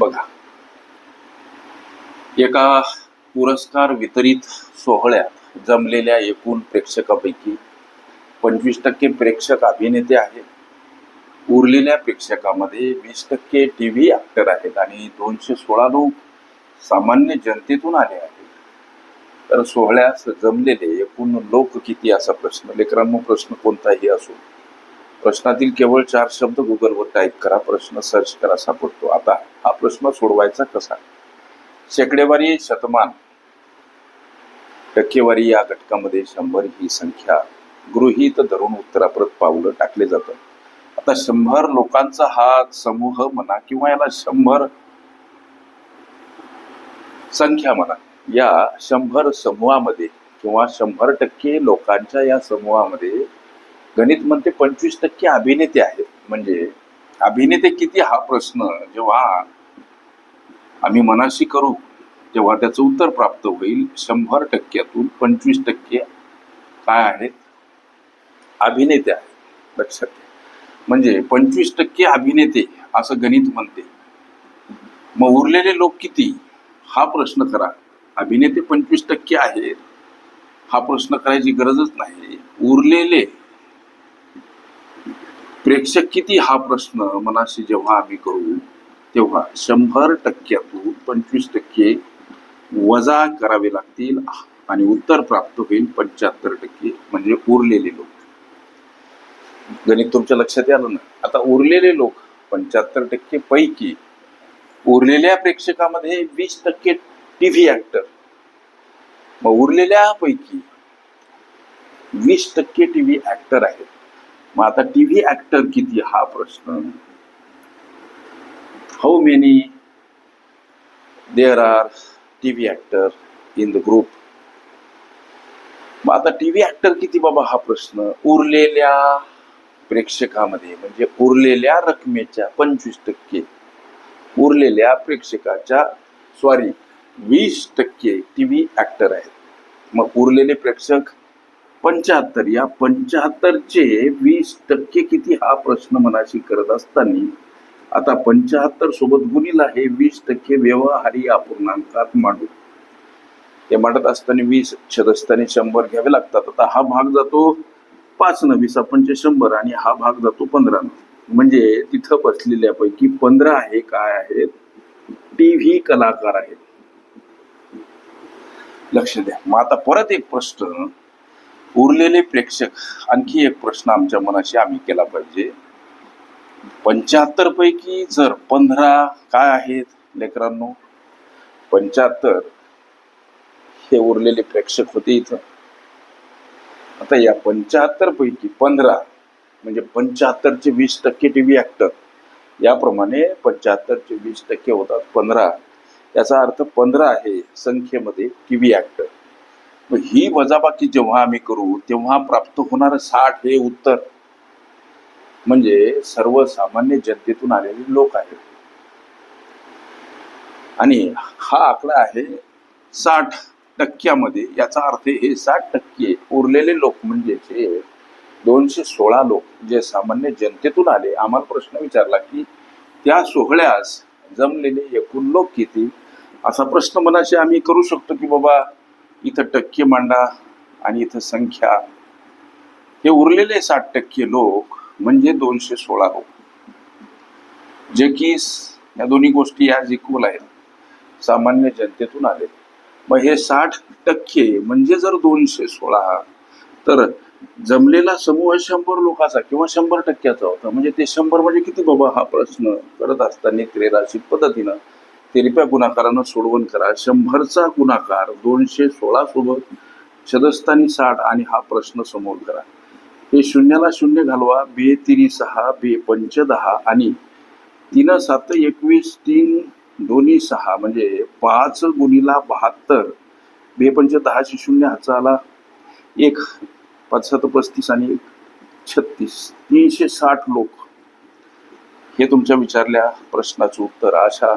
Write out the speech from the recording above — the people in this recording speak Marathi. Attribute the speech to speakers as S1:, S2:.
S1: बघा. एका पुरस्कार वितरित सोहळ्यात जमलेल्या एकूण प्रेक्षकापैकी पंचवीस टक्के प्रेक्षक अभिनेते आहेत. उरलेल्या प्रेक्षकामध्ये वीस टक्के टी व्ही ॲक्टर आहेत आणि दोनशे सोळा लोक सामान्य जनतेतून आले आहेत. तर सोहळ्यास जमलेले एकूण लोक किती? असा प्रश्न. लेकरांनो प्रश्न कोणताही असो प्रश्नातील केवळ चार शब्द गुगलवर टाईप करा प्रश्न सर्च करा सापडतो. आता हा प्रश्न सोडवायचा कसा? शेकडेवारी शतमान. टक्केवारी या घटकामध्ये शंभर ही संख्या. गृहीत धरून उत्तराप्रत पावलं टाकले जातं आता शंभर लोकांचा हा समूह म्हणा किंवा याला शंभर संख्या म्हणा या शंभर समूहामध्ये किंवा शंभर टक्के लोकांच्या या समूहामध्ये गणित म्हणते पंचवीस टक्के अभिनेते आहेत. म्हणजे अभिनेते किती हा प्रश्न जेव्हा आम्ही मनाशी करू तेव्हा त्याचं उत्तर प्राप्त होईल शंभर टक्क्यातून पंचवीस टक्के काय आहेत? अभिनेते आहेत. लक्षात घ्या म्हणजे पंचवीस टक्के अभिनेते असं गणित म्हणते. मग उरलेले लोक किती? हा प्रश्न करा. अभिनेते पंचवीस टक्के आहेत. हा प्रश्न करायची गरजच नाही. उरलेले प्रेक्षक किती हा प्रश्न मनाशी जेव्हा आम्ही करू तेव्हा शंभर टक्क्यातून पंचवीस टक्के वजा करावे लागतील आणि उत्तर प्राप्त होईल पंच्याहत्तर टक्के म्हणजे उरलेले लोक. गणित तुमच्या लक्षात आलं ना आता उरलेले लोक पंच्याहत्तर टक्के पैकी उरलेल्या प्रेक्षकामध्ये वीस टक्के टीव्ही ऍक्टर मग उरलेल्या पैकी वीस टक्के टीव्ही ऍक्टर आहेत. मग आता टी व्ही ऍक्टर किती हा प्रश्न? How many there are T V actor in the group मग आता टी व्ही ऍक्टर किती बाबा हा प्रश्न? उरलेल्या प्रेक्षकामध्ये म्हणजे उरलेल्या रकमेच्या पंचवीस टक्के. उरलेल्या प्रेक्षकाच्या सॉरी वीस टक्के टीव्ही ऍक्टर आहेत. मग उरलेले प्रेक्षक पंच्याहत्तर या पंच्याहत्तरचे वीस टक्के किती हा प्रश्न मनाशी करत असताना आता पंच्याहत्तर सोबत गुणीला हे वीस टक्के व्यवहारी अपूर्णांकात मांडू. ते मांडत असताना वीस छदस्ताने शंभर घ्यावे लागतात. आता हा भाग जातो पाच न वीस पंचे शंभर आणि हा भाग जातो पंधरा म्हणजे तिथं बसलेल्यापैकी पंधरा आहे काय आहेत? टीव्ही कलाकार आहेत. लक्ष द्या. मग आता परत एक प्रश्न. उरलेले प्रेक्षक आणखी एक प्रश्न आमच्या मनाशी आम्ही केला पाहिजे. पंच्याहत्तर पैकी जर पंधरा काय आहेत लेकरांनो? पंच्याहत्तर हे उरलेले प्रेक्षक होते इथं. आता या पंच्याहत्तर पैकी पंधरा म्हणजे पंच्याहत्तरचे वीस टक्के टी व्ही ॲक्टर याप्रमाणे पंच्याहत्तरचे वीस टक्के होतात पंधरा. याचा अर्थ पंधरा आहे संख्येमध्ये टीव्ही व्ही ॲक्टर ही वजाबाकी जेव्हा आम्ही करू तेव्हा प्राप्त होणारं साठ हे उत्तर. म्हणजे सर्वसामान्य जनतेतून आलेले लोक आहेत. आणि हा आकडा आहे साठ टक्क्यामध्ये. याचा अर्थ हे साठ टक्के उरलेले लोक म्हणजे हे दोनशे सोळा लोक जे सामान्य जनतेतून आले. आम्हाला प्रश्न विचारला की त्या सोहळ्यास जमलेले एकूण लोक किती? असा प्रश्न मनाशी आम्ही करू शकतो की बाबा इथं टक्के मांडा आणि इथं संख्या. हे उरलेले साठ टक्के लोक म्हणजे दोनशे सोळा लोक. जे की या दोन्ही गोष्टी आज इक्वल आहेत. सामान्य जनतेतून आले. मग हे साठ टक्के म्हणजे जर दोनशे सोळा तर जमलेला समूह शंभर लोकांचा किंवा शंभर टक्क्याचा होता. म्हणजे ते शंभर म्हणजे किती बाबा? हा प्रश्न करत असताना त्रिराशिक पद्धतीनं तेरप्या गुणाकारानं सोडवण करा. शंभरचा गुणाकार दोनशे सोळा सोबत छदस्थानी साठ आणि हा प्रश्न समोर करा हे शून्याला शून्य घालवा बे तिरी सहा बे पंच दहा आणि तीन सात एकवीस तीन दोन्ही सहा म्हणजे पाच गुणीला बहात्तर. बे पंच दहाशे शून्य हाचा आला एक पाच सात पस्तीस आणि एक छत्तीस. तीनशे साठ लोक हे तुमच्या विचारल्या प्रश्नाचं उत्तर. अशा